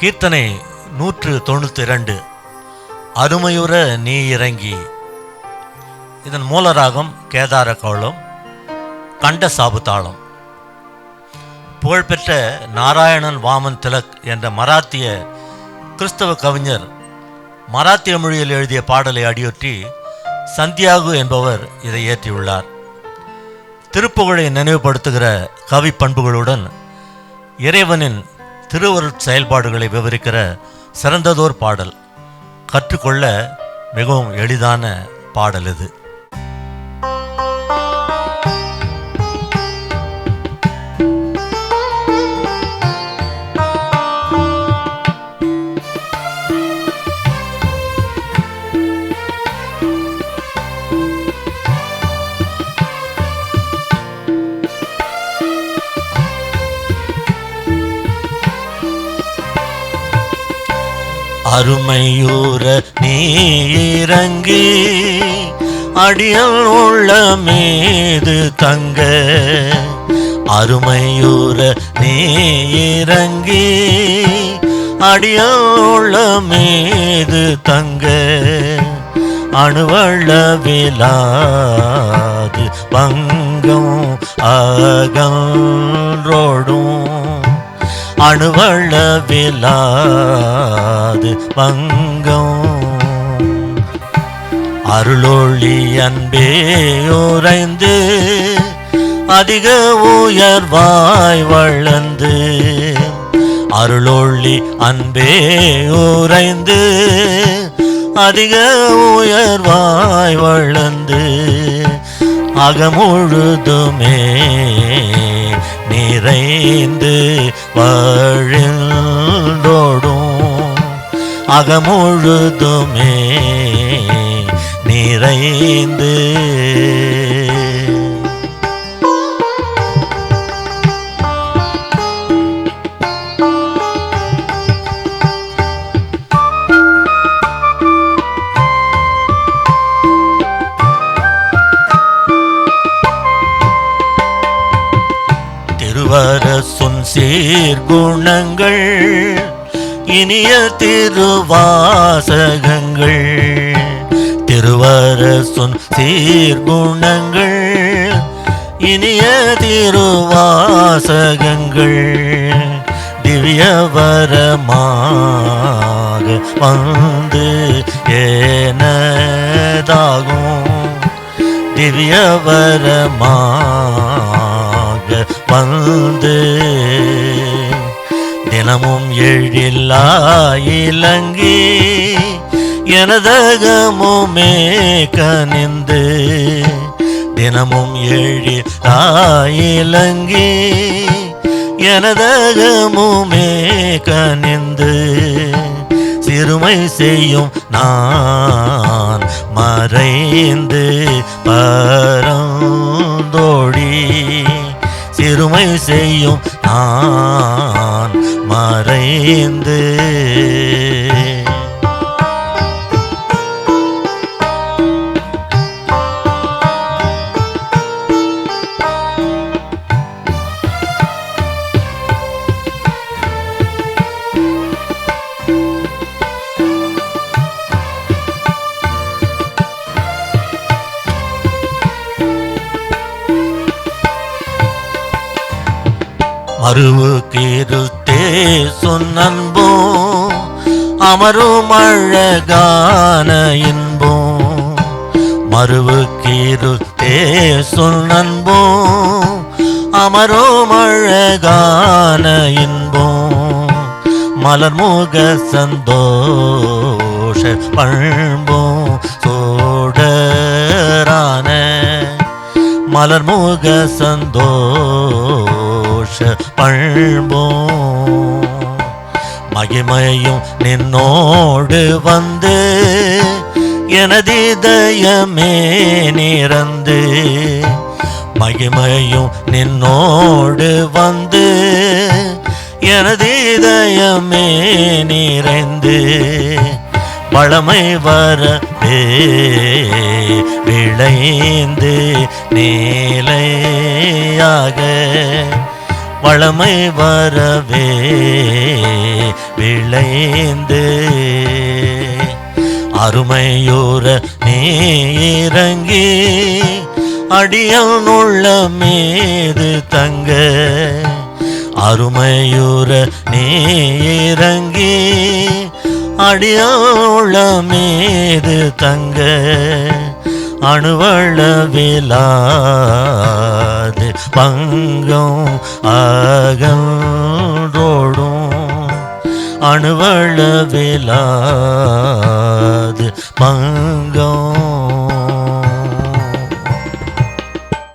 கீர்த்தனை நூற்று தொண்ணூற்றி இரண்டு. அருமையுற நீ இறங்கி. இதன் மூலராகம் கேதார கௌளம் கண்ட சாபுத்தாளம் புகழ்பெற்ற நாராயணன் வாமன் திலக் என்ற மராத்திய கிறிஸ்தவ கவிஞர் மராத்திய மொழியில் எழுதிய பாடலை அடியொற்றி சந்தியாகு என்பவர் இதை இயற்றியுள்ளார். திருப்புகழை நினைவுபடுத்துகிற கவி பண்புகளுடன் இறைவனின் திருவருட் செயல்பாடுகளை விவரிக்கிற சிறந்ததோர் பாடல். கற்றுக்கொள்ள மிகவும் எளிதான பாடல் இது. அருமையூர நீ இறங்கி அடியல் உள்ள மீது தங்க. அருமையூர நீ இறங்கி அடியல் உள்ள மீது தங்க. அணுவளவிலாது பங்கம் அகன்றோடும். அணுவளவிலாது பங்கம் அருளொளி அன்பே உறைந்து அதிக உயர்வாய் வளர்ந்து. அருளொளி அன்பே உறைந்து அதிக உயர்வாய் வளர்ந்து. அகமுழுதுமே நிறைந்து வழிந்தோடும் அகமுழுதுமே நிறைந்து திருவர சொன் சேர்குணங்கள் இனிய திருவாசகங்கள். திருவரசுன் சீர்குணங்கள் இனிய திருவாசகங்கள். திவ்யவரமாக வந்து ஏனதாகும். திவ்யவரமாக வந்து தினமும் எழில்லா இலங்கி எனதகமுமே கனிந்து தினமும் எழிலா இலங்கி எனதகமுமே கனிந்து சிறுமை செய்யும் நான் மறைந்து பரந்தோடி. சிறுமை செய்யும் நான் மறைந்து மறுவு கீருத்தே சொன்னன்போ அமரும் அழகான இன்போ மறுவு கீருத்தே சொன்னன்போ அமரும் அழகான இன்போ மலர்முக சந்தோஷ பண்போ சோடரான மலர்முக சந்தோ சந்தோஷ பண்போம் மகிமையும் நின்னோடு வந்து எனதிதயமே நிறந்து மகிமையும் நின்னோடு வந்து எனதிதயமே நிறைந்து பழமை வரவே விளைந்து நீலையாக வளமை வரவே விளைந்து அருமையோர நீ இறங்கி அடியனுள்ள மீது தங்க அருமையூர நீ இறங்கி உள்ள மீது தங்க அணுவளவிலாது பங்கம் அகன்றோடும் அணுவளவிலாது பங்கம்